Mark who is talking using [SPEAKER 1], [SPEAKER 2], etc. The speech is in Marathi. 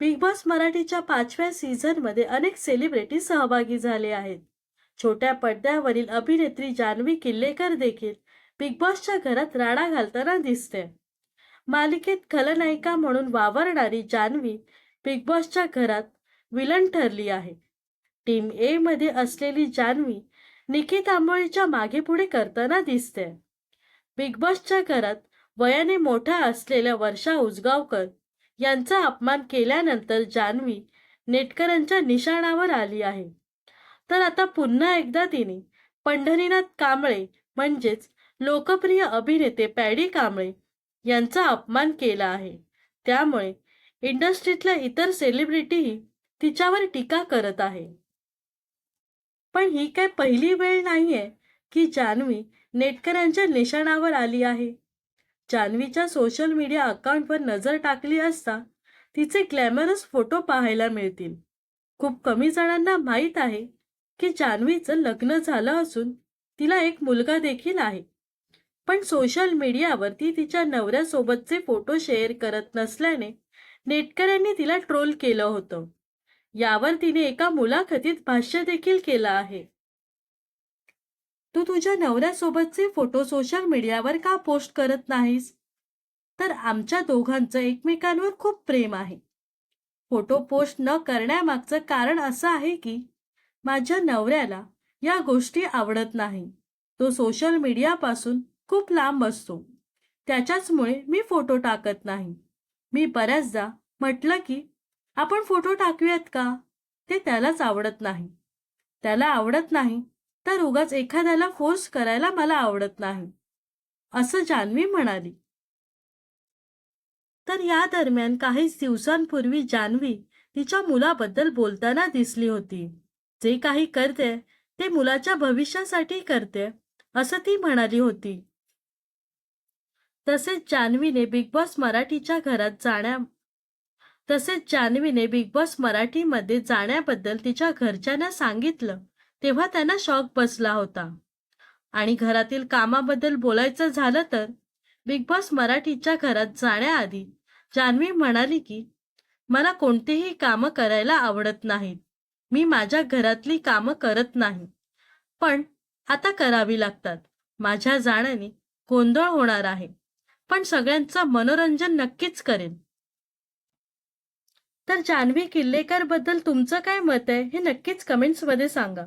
[SPEAKER 1] बिग बॉस मराठीच्या पाचव्या सीझनमध्ये अनेक सेलिब्रिटी सहभागी झाले आहेत. छोट्या पडद्यावरील अभिनेत्री जान्हवी किल्लेकर देखील बिग बॉसच्या घरात राडा घालताना दिसते. मालिकेत खलनायिका म्हणून वावरणारी जान्हवी बिग बॉसच्या घरात विलन ठरली आहे. टीम ए मध्ये असलेली जान्हवी निकित आंबोळीच्या मागे पुढे करताना दिसते. बिग बॉसच्या घरात वयाने मोठ्या असलेल्या वर्षा उजगावकर यांचा अपमान केल्यानंतर जान्हवी नेटकरांच्या निशाणावर आली आहे. तर आता पुन्हा एकदा तिने पंढरीनाथ कांबळे म्हणजेच लोकप्रिय अभिनेते पॅडी कांबळे यांचा अपमान केला आहे. त्यामुळे इंडस्ट्रीतल्या इतर सेलिब्रिटीही तिच्यावर टीका करत आहे. पण ही काय पहिली वेळ नाहीये की जान्हवी नेटकरांच्या निशाणावर आली आहे? जान्हवीच्या सोशल मीडिया अकाउंटवर नजर टाकली असता तिचे ग्लॅमरस फोटो पाहायला मिळतील. खूप कमी जणांना माहीत आहे की जान्हवीचं लग्न झालं असून तिला एक मुलगा देखील आहे. पण सोशल मीडियावर ती तिच्या नवऱ्यासोबतचे फोटो शेअर करत नसल्याने नेटकऱ्यांनी तिला ट्रोल केलं होतं. यावर तिने एका मुलाखतीत भाष्य देखील केलं आहे. तू तुझ्या नवऱ्यासोबतचे फोटो सोशल मीडियावर का पोस्ट करत नाहीस? तर आमच्या दोघांचं एकमेकांवर खूप प्रेम आहे. फोटो पोस्ट न करण्यामागचं कारण असं आहे की माझ्या नवऱ्याला या गोष्टी आवडत नाही. तो सोशल मीडियापासून खूप लांब असतो. त्याच्याचमुळे मी फोटो टाकत नाही. मी बऱ्याचदा म्हटलं की आपण फोटो टाकूयात का? ते त्यालाच आवडत नाही. त्याला आवडत नाही? तर उगाच एखाद्याला फोर्स करायला मला आवडत नाही असं जान्हवी म्हणाली. तर या दरम्यान काही दिवसांपूर्वी जान्हवी तिच्या मुलाबद्दल बोलताना दिसली होती. जे काही करते ते मुलाच्या भविष्यासाठी करते असं ती म्हणाली होती. तसेच जान्हवीने बिग बॉस मराठीच्या घरात जाण्या तसेच जान्हवीने बिग बॉस मराठीमध्ये जाण्याबद्दल तिच्या घरच्यांना सांगितलं. तेव्हा त्यांना शॉक बसला होता. आणि घरातील कामाबद्दल बोलायचं झालं तर बिग बॉस मराठीच्या घरात जाण्याआधी जान्हवी म्हणाली की मला कोणतेही कामं करायला आवडत नाहीत. मी माझ्या घरातली कामं करत नाही. पण आता करावी लागतात. माझ्या जाण्याने गोंधळ होणार आहे. पण सगळ्यांचं मनोरंजन नक्कीच करेन. तर जान्हवी किल्लेकरबद्दल तुमचं काय मत आहे हे नक्कीच कमेंट्समध्ये सांगा.